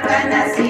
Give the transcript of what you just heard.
కనసి